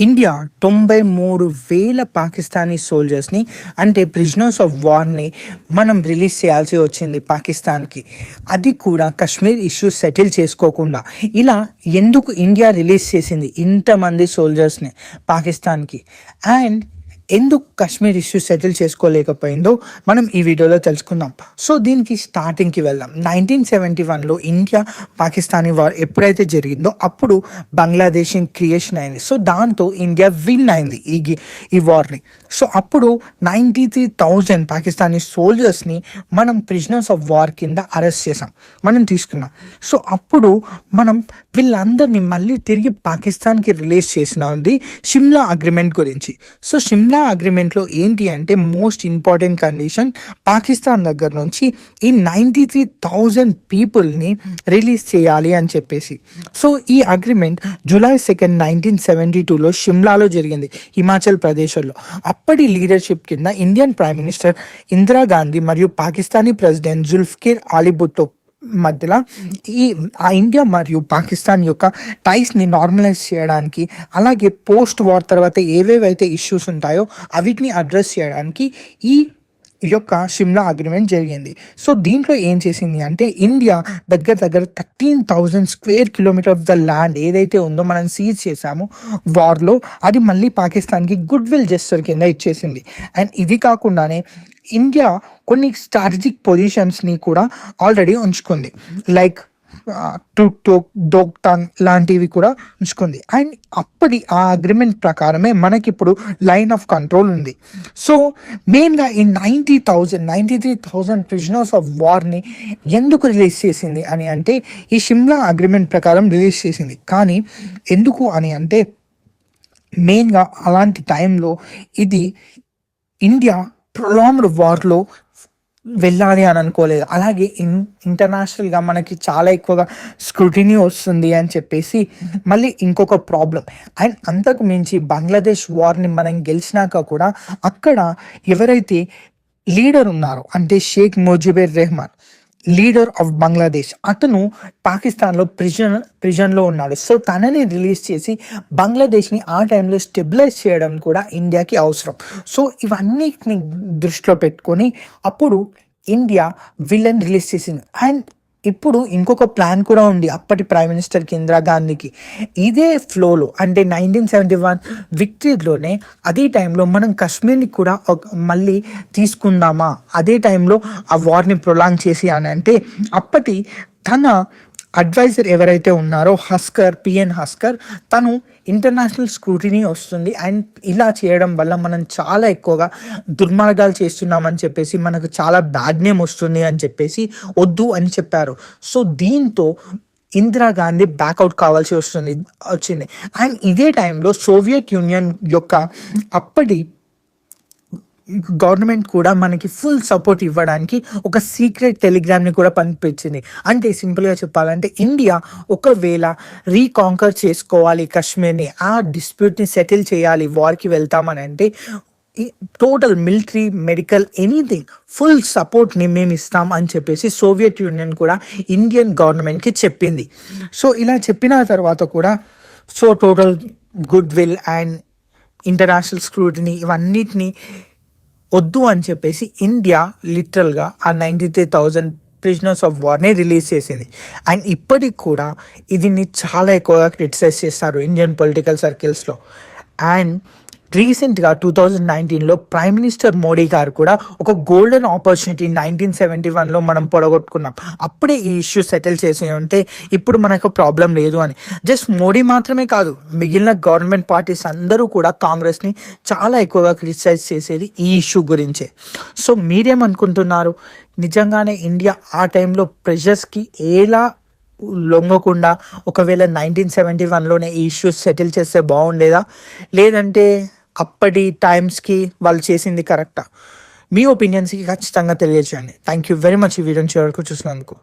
India తొంభై మూడు వేల పాకిస్తానీ సోల్జర్స్ని అంటే ప్రిజనర్స్ ఆఫ్ వార్ని మనం రిలీజ్ చేయాల్సి వచ్చింది పాకిస్తాన్కి. అది కూడా కశ్మీర్ ఇష్యూ సెటిల్ చేసుకోకుండా. ఇలా ఎందుకు ఇండియా రిలీజ్ చేసింది ఇంతమంది సోల్జర్స్ని పాకిస్తాన్కి? అండ్ ఎందుకు కశ్మీర్ ఇష్యూ సెటిల్ చేసుకోలేకపోయిందో మనం ఈ వీడియోలో తెలుసుకుందాం. సో దీనికి స్టార్టింగ్కి వెళ్దాం. నైన్టీన్ సెవెంటీ వన్లో ఇండియా పాకిస్తానీ వార్ ఎప్పుడైతే జరిగిందో అప్పుడు బంగ్లాదేశ్ క్రియేషన్ అయింది. సో దాంతో ఇండియా విన్ అయింది ఈ ఈ వార్ని సో అప్పుడు నైంటీ త్రీ థౌజండ్ పాకిస్తానీ సోల్జర్స్ని మనం ప్రిజనర్స్ ఆఫ్ వార్ కింద అరెస్ట్ చేసాం మనం తీసుకున్నాం. సో అప్పుడు మనం వీళ్ళందరినీ మళ్ళీ తిరిగి పాకిస్తాన్కి రిలీజ్ చేసినది షిమ్లా అగ్రిమెంట్ గురించి. సో షిమ్లా అగ్రిమెంట్లో ఏంటి అంటే మోస్ట్ ఇంపార్టెంట్ కండిషన్ పాకిస్తాన్ దగ్గర నుంచి ఈ నైంటీ త్రీ థౌజండ్ పీపుల్ని రిలీజ్ చేయాలి అని చెప్పేసి. సో ఈ agreement July second nineteen seventy టూలో షిమ్లాలో జరిగింది హిమాచల్ ప్రదేశ్లో. అప్పటి లీడర్షిప్ కింద ఇండియన్ ప్రైమ్ మినిస్టర్ ఇందిరాగాంధీ మరియు పాకిస్తానీ ప్రెసిడెంట్ జుల్ఫ్కీర్ ఆలిబుట్టో మధ్యలో ఈ ఆ ఇండియా మరియు పాకిస్తాన్ యొక్క టైస్ని నార్మలైజ్ చేయడానికి అలాగే పోస్ట్ వార్ తర్వాత ఏవేవైతే ఇష్యూస్ ఉంటాయో అవిటిని అడ్రస్ చేయడానికి ఈ యొక్క షిమ్లా అగ్రిమెంట్ జరిగింది. సో దీంట్లో ఏం చేసింది అంటే ఇండియా దగ్గర దగ్గర thirteen thousand square kilometer of the land ఏదైతే ఉందో మనం సీజ్ చేసామో వార్లో అది మళ్ళీ పాకిస్తాన్కి గుడ్ విల్ జెస్టర్ కింద ఇచ్చేసింది. అండ్ ఇది కాకుండానే ఇండియా కొన్ని స్ట్రాటజిక్ పొజిషన్స్ని కూడా ఆల్రెడీ ఉంచుకుంది. లైక్ టుక్టోక్ డోక్టాంగ్ లాంటివి కూడా ఉంచుకుంది. అండ్ అప్పటి ఆ అగ్రిమెంట్ ప్రకారమే మనకి ఇప్పుడు లైన్ ఆఫ్ కంట్రోల్ ఉంది. సో మెయిన్గా ఈ ninety thousand ninety three thousand prisoners of వార్ని ఎందుకు రిలీజ్ చేసింది అని అంటే ఈ షిమ్లా అగ్రిమెంట్ ప్రకారం రిలీజ్ చేసింది. కానీ ఎందుకు అని అంటే మెయిన్గా అలాంటి టైంలో ఇది ఇండియా ప్రొలాంగ్డ్ వార్లో వెళ్ళాలి అని అనుకోలేదు. అలాగే ఇన్ ఇంటర్నేషనల్గా మనకి చాలా ఎక్కువగా స్క్రూటినీ వస్తుంది అని చెప్పేసి మళ్ళీ ఇంకొక ప్రాబ్లం అండ్ అంతకు మించి బంగ్లాదేశ్ వార్ని మనం గెలిచినాక కూడా అక్కడ ఎవరైతే లీడర్ ఉన్నారో అంటే షేక్ ముజిబుర్ రెహమాన్ లీడర్ ఆఫ్ బంగ్లాదేశ్. అతను పాకిస్తాన్లో ప్రిజన్ ప్రిజన్లో ఉన్నాడు. సో తనని రిలీజ్ చేసి బంగ్లాదేశ్ని ఆ టైంలో స్టెబిలైజ్ చేయడం కూడా ఇండియాకి అవసరం. సో ఇవన్నిటిని దృష్టిలో పెట్టుకొని అప్పుడు ఇండియా విలన్ రిలీజ్ చేసింది. అండ్ ఇప్పుడు ఇంకొక ప్లాన్ కూడా ఉంది అప్పటి ప్రైమ్ మినిస్టర్కి ఇందిరాగాంధీకి ఇదే ఫ్లోలో అంటే నైన్టీన్ సెవెంటీ వన్ విక్టరీలోనే అదే టైంలో మనం కశ్మీర్ని కూడా ఒక- మళ్ళీ తీసుకుందామా? అదే టైంలో ఆ వార్ని ప్రొలాంగ్ చేసి అని అంటే అప్పటి తన అడ్వైజర్ ఎవరైతే ఉన్నారో హస్కర్ పిఎన్ హస్కర్ తను ఇంటర్నేషనల్ స్క్రూటినీ వస్తుంది. అండ్ ఇలా చేయడం వల్ల మనం చాలా ఎక్కువగా దుర్మార్గాలు చేస్తున్నామని చెప్పేసి మనకు చాలా బ్యాడ్ నేమ్ వస్తుంది అని చెప్పేసి వద్దు అని చెప్పారు. సో దీంతో ఇందిరాగాంధీ బ్యాకౌట్ కావాల్సి వస్తుంది వచ్చింది. అండ్ ఇదే టైంలో సోవియట్ యూనియన్ యొక్క అప్పటి గవర్నమెంట్ కూడా మనకి ఫుల్ సపోర్ట్ ఇవ్వడానికి ఒక సీక్రెట్ టెలిగ్రామ్ని కూడా పంపించింది. అంటే సింపుల్గా చెప్పాలంటే ఇండియా ఒకవేళ రీకాంకర్ చేసుకోవాలి కశ్మీర్ని ఆ డిస్ప్యూట్ని సెటిల్ చేయాలి వార్కి వెళ్తామని అంటే total military medical anything full సపోర్ట్ని మేము ఇస్తాం అని చెప్పేసి సోవియట్ యూనియన్ కూడా ఇండియన్ గవర్నమెంట్కి చెప్పింది. సో ఇలా చెప్పిన తర్వాత కూడా so total goodwill and international scrutiny ఇవన్నిటిని వద్దు అని చెప్పేసి ఇండియా లిటరల్గా ఆ ninety three thousand prisoners of వార్ని release చేసింది. అండ్ ఇప్పటికి కూడా దీన్ని చాలా ఎక్కువగా క్రిటిసైజ్ చేస్తారు ఇండియన్ పొలిటికల్ సర్కిల్స్లో అండ్ రీసెంట్గా టూ థౌజండ్ నైన్టీన్లో ప్రైమ్ మినిస్టర్ మోడీ గారు కూడా ఒక గోల్డెన్ ఆపర్చునిటీ నైన్టీన్ సెవెంటీ వన్లో మనం పొడగొట్టుకున్నాం. అప్పుడే ఈ ఇష్యూ సెటిల్ చేసి ఉంటే ఇప్పుడు మనకు ప్రాబ్లం లేదు అని. జస్ట్ మోడీ మాత్రమే కాదు మిగిలిన గవర్నమెంట్ పార్టీస్ అందరూ కూడా కాంగ్రెస్ని చాలా ఎక్కువగా క్రిటిసైజ్ చేసేది ఈ ఇష్యూ గురించే. సో మీరేమనుకుంటున్నారు? నిజంగానే ఇండియా ఆ టైంలో ప్రెషర్స్కి ఎలా లొంగకుండా ఒకవేళ నైన్టీన్ సెవెంటీ వన్లోనే ఈ ఇష్యూస్ సెటిల్ చేస్తే బాగుండేదా? లేదంటే అప్పటి టైమ్స్కి వాళ్ళు చేసింది కరెక్టా మీ ఒపీనియన్స్కి ఖచ్చితంగా తెలియజేయండి. థ్యాంక్ యూ వెరీ మచ్ ఈ వీడియోని చివరకు చూసినందుకు.